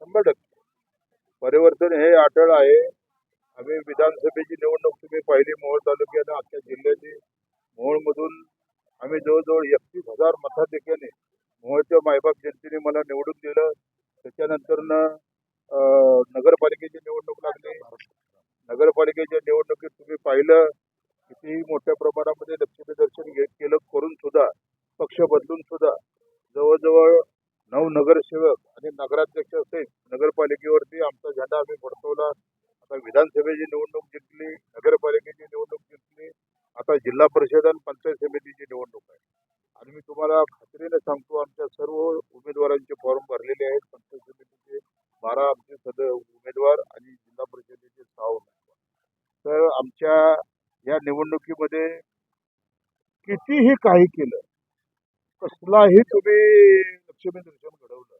शंभर टक्के परिवर्तन हे अटळ आहे आम्ही विधानसभेची निवडणूक तुम्ही पाहिली मोहोळ तालुक्यानं अख्ख्या जिल्ह्याची मोहोळमधून आम्ही जवळजवळ एकतीस हजार मताधिक्याने मोहोळच्या मायबाप जनतेने मला निवडून दिलं त्याच्यानंतरनं नगरपालिकेची निवडणूक लागली नगरपालिकेच्या निवडणुकीत तुम्ही पाहिलं किती मोठ्या प्रमाणामध्ये लक्ष्मी दर्शन केलं करून सुद्धा पक्ष बदलून सुद्धा जवळजवळ नऊ नगरसेवक आणि नगराध्यक्ष सहित नगरपालिकेवरती आमचा झेंडा आम्ही फडकवला. आता विधानसभेची निवडणूक जिंकली नगरपालिकेची निवडणूक जिंकली आता जिल्हा परिषद आणि पंचायत समितीची निवडणूक आहे. आणि मी तुम्हाला खात्रीने सांगतो आमच्या सर्व उमेदवारांचे फॉर्म भरलेले आहेत. पंचायत समितीचे बारा आमचे सद उमेदवार आणि जिल्हा परिषदेचे सहा तर आमच्या या निवडणुकीमध्ये कितीही काही केलं कसलाही तुम्ही लक्ष्मी दर्शन घडवलं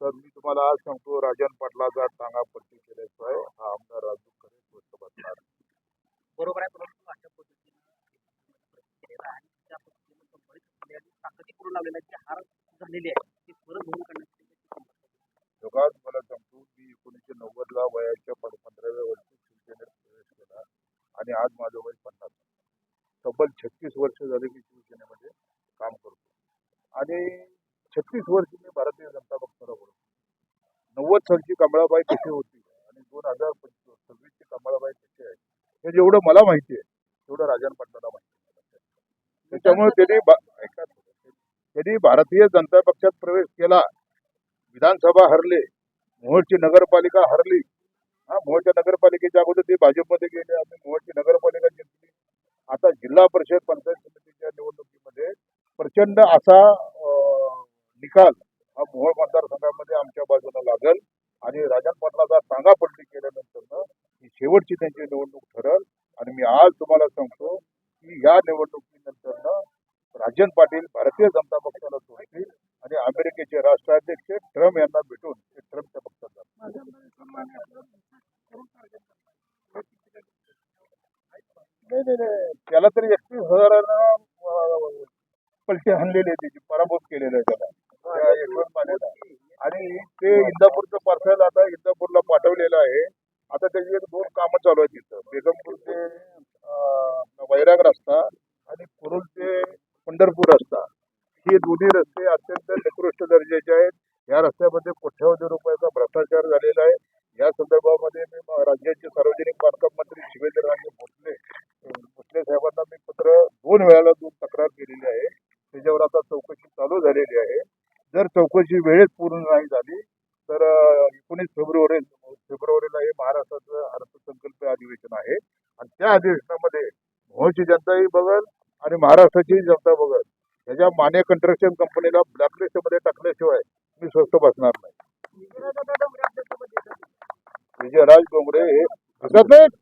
तर मी तुम्हाला आज सांगतो राजन पाटलाचा टांगा पट्टी केल्याशिवाय हा आमदार राजू खरे गोष्ट बसणार बरोबर आहे परंतु अशा पद्धतीने त्या पद्धतीने लावलेला जी हार झालेली आहे ती परत भरून काढण्यासाठी योगा तुम्हाला सांगतो मी एकोणीसशे नव्वदला वयाच्या पं- पंधराव्या वर्षी शिवसेनेत प्रवेश केला आणि आज माझं वय पन्नास आहे. तब्बल छत्तीस वर्ष झाले मी शिवसेनेमध्ये काम करतो. आणि छत्तीस वर्ष मी भारतीय जनता पक्षाला बोलतो नव्वद सालची कमळाबाई कशी होती आणि दोन हजार पंचवीस सव्वीसची कमळाबाई कशी आहे हे जेवढं मला माहिती आहे तेवढं राजन पाटलाला माहिती आहे. त्याच्यामुळे त्यांनी त्यांनी भारतीय जनता पक्षात प्रवेश केला विधानसभा हरले मोहोळची नगरपालिका हरली. हा मोहोळच्या नगरपालिकेच्या अगोदर ते भाजपमध्ये गेले आम्ही मोहोळची नगरपालिका जिंकली. आता जिल्हा परिषद पंचायत समितीच्या निवडणुकीमध्ये प्रचंड असा निकाल हा मोहोळ मतदारसंघामध्ये आमच्या बाजूने लागल आणि राजन पाटलाचा टांगा पलटी केल्यानंतर ही शेवटची त्यांची निवडणूक ठरल. आणि मी आज तुम्हाला सांगतो की या निवडणुकीनंतर राजन पाटील भारतीय जनता पक्षाला सोडतील आणि अमेरिकेचे राष्ट्राध्यक्ष ट्रम्प यांना भेटून ते ट्रम्पच्या पक्षात जातील नाही नाही नाही त्याला तरी एकतीस हजारानं अं, पलटी हाणलेली आहे त्याची पराभूत केलेला आहे त्याला. त्या यशवंत मानेला आणि ते इंदापूरचं पार्सल आता इंदापूरला पाठवलेलं आहे. आता त्याची एक दोन कामं चालू आहेत तिथं. बेगमपूर ते अं, वैराग रस्ता आणि कुरुल ते पंढरपूर रस्ता. हे दोन्ही रस्ते अत्यंत निकृष्ट दर्जाचे आहेत. या रस्त्यामध्ये कोट्यावधी रुपयाचा भ्रष्टाचार झालेला आहे या संदर्भामध्ये मी म- राज्याचे सार्वजनिक बांधकाम मंत्री शिवेंद्रनाथ भोसले अं, भोसले साहेबांना मी पत्र दोन वेळाला दोन तक्रार केलेली आहे. त्याच्यावर आता चौकशी चालू झालेली आहे. जर चौकशी वेळेत पूर्ण नाही झाली तर एकोणीस फेब्रुवारी फेब्रुवारीला हे महाराष्ट्राचं अर्थसंकल्प अधिवेशन आहे. आणि त्या अधिवेशनामध्ये मोहची जनताही बघल आणि महाराष्ट्राची जनता बघल. त्याच्या माने कंस्ट्रक्शन कंपनीला ब्लॅकलिस्टमध्ये टाकल्याशिवाय मी स्वस्त बसणार नाही. विजयराज डोंगरे हे. नाहीत?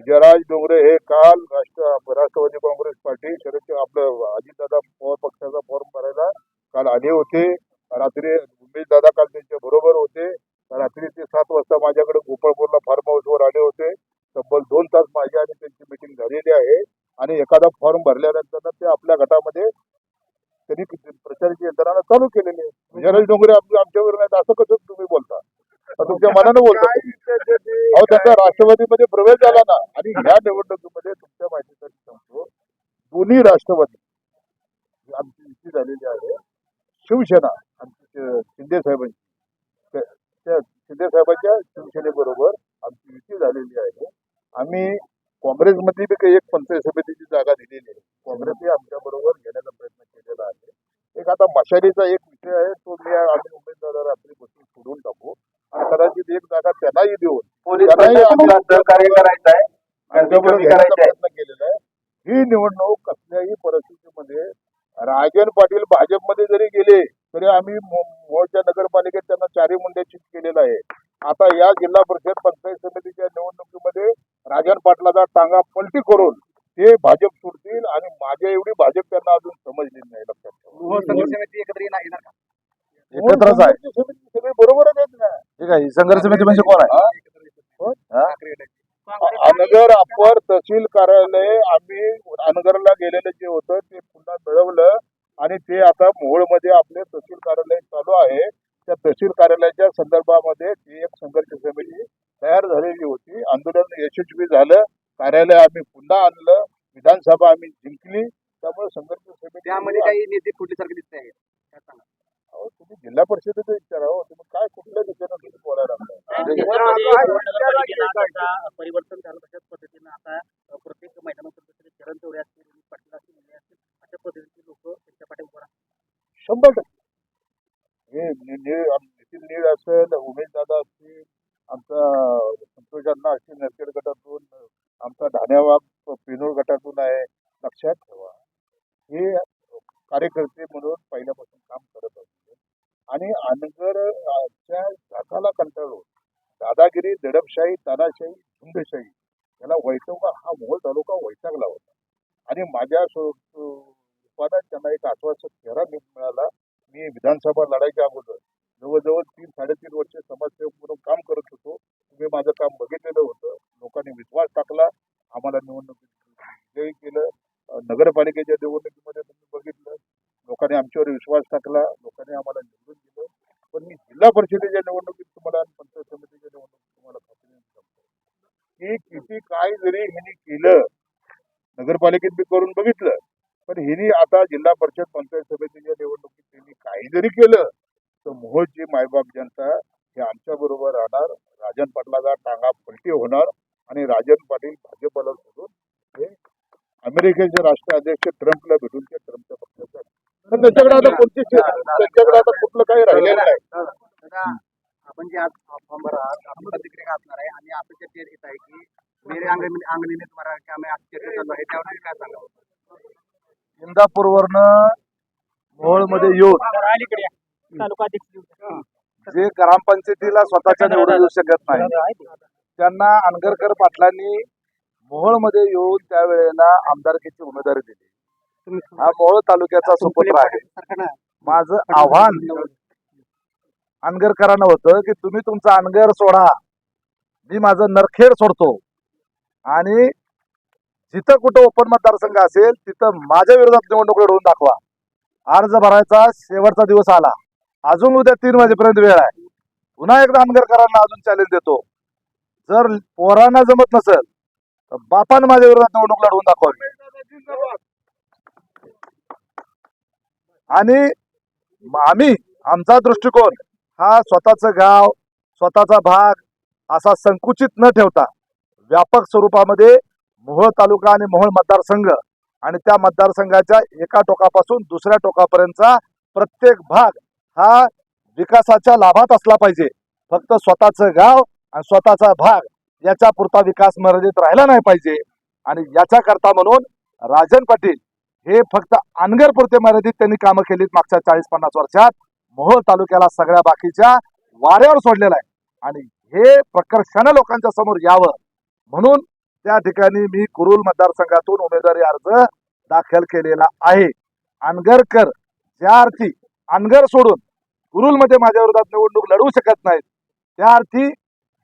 विजयराज डोंगरे हे काल राष्ट्र राष्ट्रवादी काँग्रेस पार्टी शरद आपलं अजितदादा पवार पक्षाचा फॉर्म भरायला काल आले होते. रात्री उमेशदादा काल त्यांच्या बरोबर होते. रात्री ते सात वाजता माझ्याकडे गोपाळपूरला फार्म हाऊसवर आले होते. तब्बल दोन तास माझी आणि त्यांची मिटिंग झालेली आहे. आणि एखादा फॉर्म भरल्यानंतर ते आपल्या गटामध्ये त्यांनी प्रचाराची यंत्रणा चालू केलेली आहे. विजयराज डोंगरे आपल्या आमच्यावर नाही असं कसं तुम्ही बोलता? तुमच्या मनानं बोलता. अहो त्यांचा राष्ट्रवादीमध्ये प्रवेश झाला ना आणि ह्या निवडणुकीमध्ये तुमच्या माहितीसाठी सांगतो दोन्ही राष्ट्रवादी आमची युती झालेली आहे. शिवसेना आमची शिंदे साहेबांची. त्या शिंदे साहेबांच्या शिवसेनेबरोबर आमची युती झालेली आहे. आम्ही काँग्रेसमध्ये बी काही एक पंचायत समितीची जागा दिलेली आहे. काँग्रेसही आमच्या बरोबर घेण्याचा प्रयत्न केलेला आहे. एक आता मशालीचा एक विषय आहे तो मी आम्ही उमेदवार रात्री बसून सोडून टाकू. कदाचित एक जागा त्यांनाही देऊन सहकार्य करायचं आहे. केलेला ही निवडणूक कसल्याही परिस्थितीमध्ये राजन पाटील भाजपमध्ये जरी गेले तरी आम्ही मोहोळच्या नगरपालिकेत त्यांना चारी मुंड्याचित केलेलं आहे. आता या जिल्हा परिषद पंचायत समितीच्या निवडणुकीमध्ये राजन पाटलाचा टांगा पलटी करून ते भाजप सोडतील आणि माझ्या एवढी भाजप त्यांना अजून समजली नाही लक्षात एकत्रच आहे. मोहोळ समिती सगळे बरोबरच आहेत ना. ठीक आहे. ही संघर्ष समिती म्हणजे कोण आहे? हा? अनगर अप्पर तहसील कार्यालय आम्ही अनगरला गेलेलं जे होतं ते पुन्हा मिळवलं. आणि ते आता मोहोळमध्ये आपले तहसील कार्यालय चालू आहे. त्या तहसील कार्यालयाच्या संदर्भामध्ये ती एक संघर्ष समिती तयार झालेली होती. आंदोलन यशस्वी झालं. कार्यालय आम्ही पुन्हा आणलं. विधानसभा आम्ही जिंकली. त्यामुळे संघर्ष समिती त्यामध्ये काही नेते फुटल्यासारखे दिसत आहेत तुम्ही जिल्हा परिषदेचं विचारावं तुम्ही काय कुठल्या दिशेनं तुम्ही बोलायला लागलाय? परिवर्तन झालं तशाच पद्धतीनं आता अ, प्रत्येक मैदानावर चरण चौरे असतील विनीत पाटील असतील मुले असतील अशा पद्धतीचे लोक त्यांच्या पाठी उभं राहतात शंभर टक्के हे नि- नि- आम- नितीन नीळ असेल उमेश दादा असतील आमचा संतोष अण्णा असतील नरखेड गटातून आमचा ढाण्यावाग पिनोळ गटातून आहे लक्षात ठेवा हे कार्यकर्ते म्हणून पहिल्यापासून काम करत असते आणि अनगरच्या जाताला कंटाळून दादागिरी दडपशाही तानाशाही झुंडशाही याला वैतवगा हा मोहोळ तालुका वैतागला होता. आणि माझ्या स्व- रूपानं त्यांना एक आश्वासक चेहरा मिळाला. मी विधानसभा लढायच्या अगोदर जवळजवळ तीन साडेतीन वर्ष समाजसेवक म्हणून काम करत होतो. तुम्ही माझं काम बघितलेलं होतं. लोकांनी विश्वास टाकला. आम्हाला निवडणुकीत विजयी केलं. नगरपालिकेच्या निवडणुकीमध्ये तुम्ही बघितलं. लोकांनी आमच्यावर विश्वास टाकला. लोकांनी आम्हाला निवडून दिलं पण मी जिल्हा परिषदेच्या निवडणुकीत तुम्हाला आणि पंचायत समितीच्या निवडणुकीत तुम्हाला खात्रीने सांगतो की किती काय जरी ह्यांनी केलं नगरपालिकेत मी करून बघितलं पण ह्यांनी आता जिल्हा परिषद पंचायत समितीच्या निवडणुकीत त्यांनी काही जरी केलं तर मोहोळची मायबाप जनता हे आमच्या बरोबर राहणार राजन पाटलाचा टांगा पलटी होणार आणि राजन पाटील भाजपला सोडून हे अमेरिकेचे राष्ट्राध्यक्ष ट्रम्पला भेटून ते ट्रम्पच्या पक्षाचा पण त्याच्याकडे आता कोणती त्यांच्याकडे आता कुठलं काही राहिलेलं नाही. दादा आपण जे आज फॉर्मवर आहात आपण प्रतिक्रिया असणार आहे आणि असं चर्चेत येत आहे की मेरे अंगणी अंगणीने तुम्हाला काम आज चर्चा चालू आहे त्यावर काय सांगावं इंदापूरवरनं मोहोळमध्ये येऊन तालुका अध्यक्ष जे. ग्रामपंचायतीला स्वतःच्या निवडून येऊ शकत नाही त्यांना अनगरकर पाटलांनी मोहोळमध्ये येऊन त्यावेळेला आमदारकीची उमेदवारी दिली. हा मोहोळ तालुक्याचा सुपुत्र आहे. माझं आव्हान अनगरकरांना होतं की तुम्ही तुमचा अनगर सोडा. मी माझं नरखेड सोडतो. आणि जिथं कुठं ओपन मतदारसंघ असेल तिथं माझ्या विरोधात निवडणूक लढवून दाखवा. अर्ज भरायचा शेवटचा दिवस आला. अजून उद्या तीन वाजेपर्यंत वेळ आहे. पुन्हा एकदा अनगरकरांना अजून चॅलेंज देतो. जर पोरांना जमत नसेल तर बापानं माझ्या विरोधात निवडणूक लढवून दाखवावी आणि आम्ही आमचा दृष्टिकोन हा स्वतःचं गाव स्वतःचा भाग असा संकुचित न ठेवता व्यापक स्वरूपामध्ये मोहोळ तालुका आणि मोहोळ मतदारसंघ आणि त्या मतदारसंघाच्या एका टोकापासून दुसऱ्या टोकापर्यंतचा प्रत्येक भाग हा विकासाच्या लाभात असला पाहिजे. फक्त स्वतःचं गाव आणि स्वतःचा भाग याच्या पुरता विकास मर्यादित राहिला नाही पाहिजे. आणि याच्याकरता म्हणून राजन पाटील हे फक्त अनगर पुरते मर्यादित त्यांनी कामं केलीत मागच्या चाळीस पन्नास वर्षात. मोहोळ तालुक्याला सगळ्या बाकीच्या वाऱ्यावर सोडलेला आहे. आणि हे प्रकर्षानं लोकांच्या समोर यावं म्हणून त्या ठिकाणी मी कुरुल मतदारसंघातून उमेदवारी अर्ज दाखल केलेला आहे. अनगरकर ज्या अर्थी अनगर सोडून कुरुलमध्ये माझ्या विरोधात निवडणूक लढवू शकत नाहीत त्या अर्थी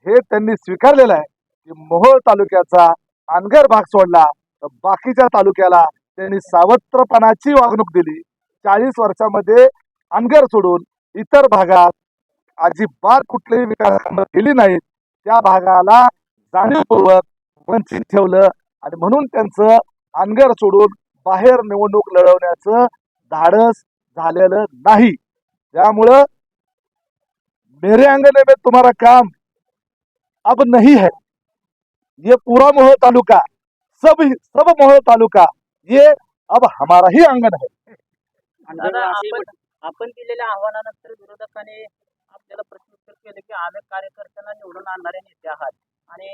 हे त्यांनी स्वीकारलेलं आहे की मोहोळ तालुक्याचा अनगर भाग सोडला तर बाकीच्या तालुक्याला त्यांनी सावत्रपणाची वागणूक दिली. चाळीस वर्षामध्ये अनगर सोडून इतर भागात अजिबात कुठलीही विकास कामं केली नाहीत. त्या भागाला जाणीवपूर्वक वंचित ठेवलं आणि म्हणून त्यांचं अनगर सोडून बाहेर निवडणूक लढवण्याचं धाडस झालेलं नाही. त्यामुळं मेरे अंगने में तुम्हारा काम अब नहीं है. ये पूरा मोह तालुका सब सब मोह तालुका ये अब हमारा ही अंगन है. आपण दिलेल्या आव्हानानंतर विरोधकांनी आपल्याला प्रत्युत्तर केले की आम्ही कार्यकर्त्यांना निवडून आणणारे नेते आहात. आणि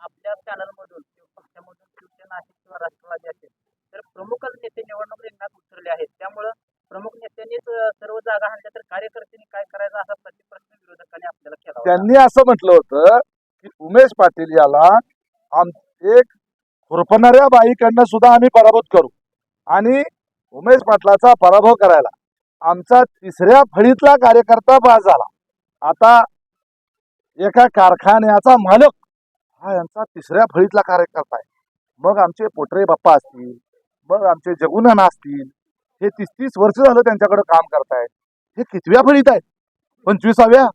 आपल्या चॅनलमधून किंवा पक्षामधून शिवसेना असेल किंवा राष्ट्रवादी असेल तर प्रमुखच नेते निवडणूक रिंगणात उतरले आहेत. त्यामुळं प्रमुख नेत्यांनीच सर्व जागा हाणल्या तर कार्यकर्त्यांनी काय करायचं असा प्रतिप्रश्न विरोधकांनी आपल्याला केला त्यांनी असं म्हटलं होतं की उमेश पाटील याला आम एक खुरपणाऱ्या बाईकडनं सुद्धा आम्ही पराभूत करू आणि उमेश पाटलाचा पराभव करायला. आमचा तिसऱ्या फळीतला कार्यकर्ता बाद झाला. आता एका कारखान्याचा मालक हा यांचा तिसऱ्या फळीतला कार्यकर्ता आहे. मग आमचे पोटरे बाप्पा असतील मग आमचे जगुनाना असतील हे तीस तीस वर्ष झालं त्यांच्याकडे काम करतायत. हे कितव्या फळीत आहेत? पंचवीसाव्या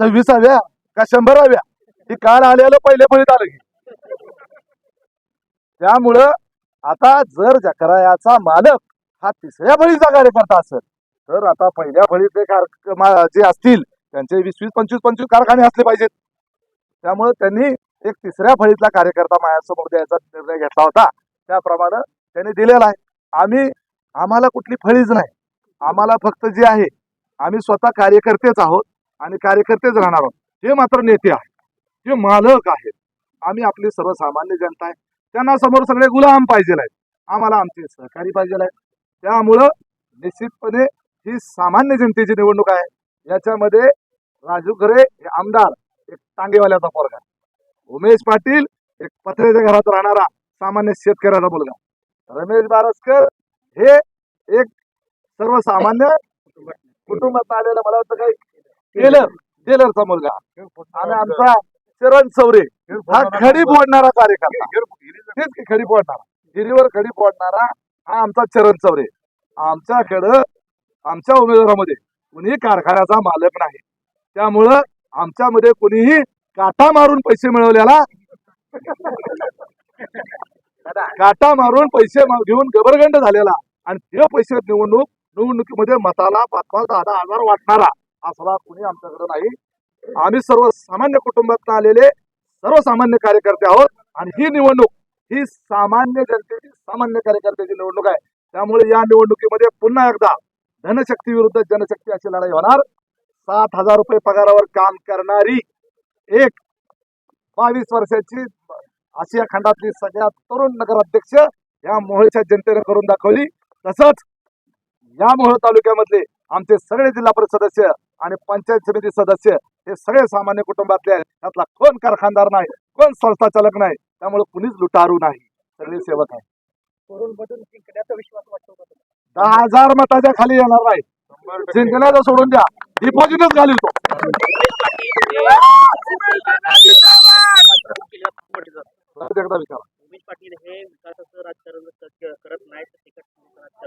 सव्वीसाव्या का शंभराव्या? हे काल आलेलं पहिल्या फळीत आलं की. त्यामुळं आता जर जकरायाचा मालक हा तिसऱ्या फळीचा कार्यकर्ता असेल तर आता पहिल्या फळीतले कार मा- जे असतील त्यांचे वीस वीस पंचवीस पंचवीस कारखाने असले पाहिजेत. त्यामुळे त्यांनी एक तिसऱ्या फळीतला कार्यकर्ता माझ्यासमोर द्यायचा निर्णय घेतला होता. त्याप्रमाणे त्यांनी दिलेला आहे. आम्ही आम्हाला कुठली फळीच नाही. आम्हाला फक्त जे आहे आम्ही स्वतः कार्यकर्तेच आहोत आणि कार्यकर्तेच राहणार आहोत. हे मात्र नेते आहेत हे मालक आहेत आम्ही आपली सर्वसामान्य जनता आहे. त्यांना समोर सगळे गुलाम पाहिजे आहेत. आम्हाला आमचे सहकारी पाहिजे आहेत. त्यामुळं निश्चितपणे ही सामान्य जनतेची निवडणूक आहे. याच्यामध्ये राजू खरे हे आमदार एक टांगेवाल्याचा पोरगा उमेश पाटील एक पत्र्याच्या घरात राहणारा सामान्य शेतकऱ्याचा मुलगा रमेश बारसकर हे एक सर्वसामान्य कुटुंबात आलेला मला वाटतं काही टेलर टेलरचा मुलगा आणि आमचा चरण चौरे हा खडी फोडणारा कार्यकर्ता तेच की खडी फोडणारा हिरीवर खडी फोडणारा हा आमचा चरण चौरे आमच्याकडं आमच्या उमेदवारामध्ये कुणीही कारखान्याचा मालक नाही. त्यामुळं आमच्यामध्ये कुणीही काटा मारून पैसे मिळवलेला काटा मारून पैसे घेऊन गबरगंड झालेला आणि ते पैसे निवडणूक निवडणुकीमध्ये मताला पाच पाच दहा दहा हजार वाटणारा असला कुणी आमच्याकडे नाही. आम्ही सर्व सामान्य कुटुंबात आलेले सर्वसामान्य कार्यकर्ते आहोत आणि ही निवडणूक ही सामान्य जनतेची सामान्य कार्यकर्त्याची निवडणूक आहे. त्यामुळे या निवडणुकीमध्ये पुन्हा एकदा धनशक्ती विरुद्ध जनशक्ती अशी लढाई होणार. सात हजार रुपये पगारावर काम करणारी एक बावीस वर्षाची आशिया खंडातली सगळ्यात तरुण नगराध्यक्ष या मोहोळच्या जनतेने करून दाखवली. तसंच या मोहोळ तालुक्यामधले आमचे सगळे जिल्हा परिषद सदस्य आणि पंचायत समिती सदस्य हे सगळे सामान्य कुटुंबातले आहेत. त्यातला कोण कारखानदार नाही कोण संस्था चालक नाही त्यामुळे कुणीच लुटारू नाही. सगळे सेवक आहे करून जिंकण्याचा विश्वास वाटतो दहा हजार मताच्या खाली येणार नाही. जिंकण्याचं सोडून द्या. डिपॉझिटच हे तिकट राजकारण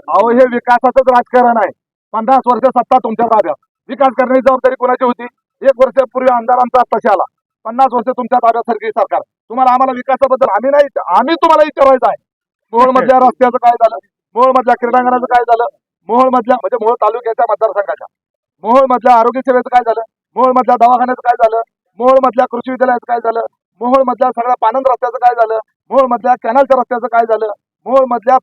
अहो हे विकासाचंच राजकारण आहे. पन्नास वर्ष सत्ता तुमच्या ताब्यात. विकास करण्याची जबाबदारी कोणाची होती? एक वर्षापूर्वी आमदार आमचा आत्ताशी आला पन्नास वर्ष तुमच्या ताब्यात सरकारी सरकार. तुम्हाला आम्हाला विकासाबद्दल आम्ही नाही आम्ही तुम्हाला विचारायचं आहे. मोहोळ मधल्या रस्त्याचं काय झालं? मोहोळ मधल्या क्रीडांगणाचं काय झालं मोहोळ मधल्या म्हणजे मोहोळ तालुक्याच्या मतदारसंघाच्या मोहोळ मधल्या आरोग्य सेवेचं काय झालं मोहोळ मधल्या दवाखान्याचं काय झालं मोहोळ मधल्या कृषी विद्यालयाचं काय झालं मोहोळ मधल्या सगळ्या पानंद रस्त्याचं काय झालं मोहोळ मधल्या कॅनलच्या रस्त्याचं काय झालं मोहोळ मधल्या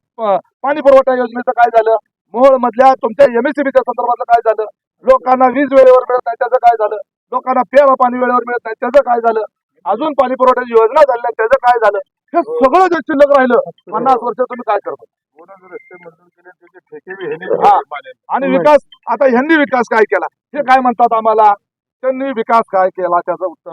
पाणी पुरवठा योजनेचं काय झालं मोहोळ मधल्या तुमच्या एमएससीबीच्या संदर्भातलं काय झालं लोकांना वीज वेळेवर मिळत नाही त्याचं काय झालं लोकांना प्यायला पाणी वेळेवर मिळत नाही त्याचं काय झालं अजून पाणी पुरवठ्याची योजना झाल्या त्याचं काय झालं हे सगळं जे शिल्लक राहिलं पन्नास वर्ष तुम्ही काय करतो हा. आणि विकास आता ह्यांनी विकास काय केला? हे काय म्हणतात आम्हाला? त्यांनी विकास काय केला? त्याचं उत्तर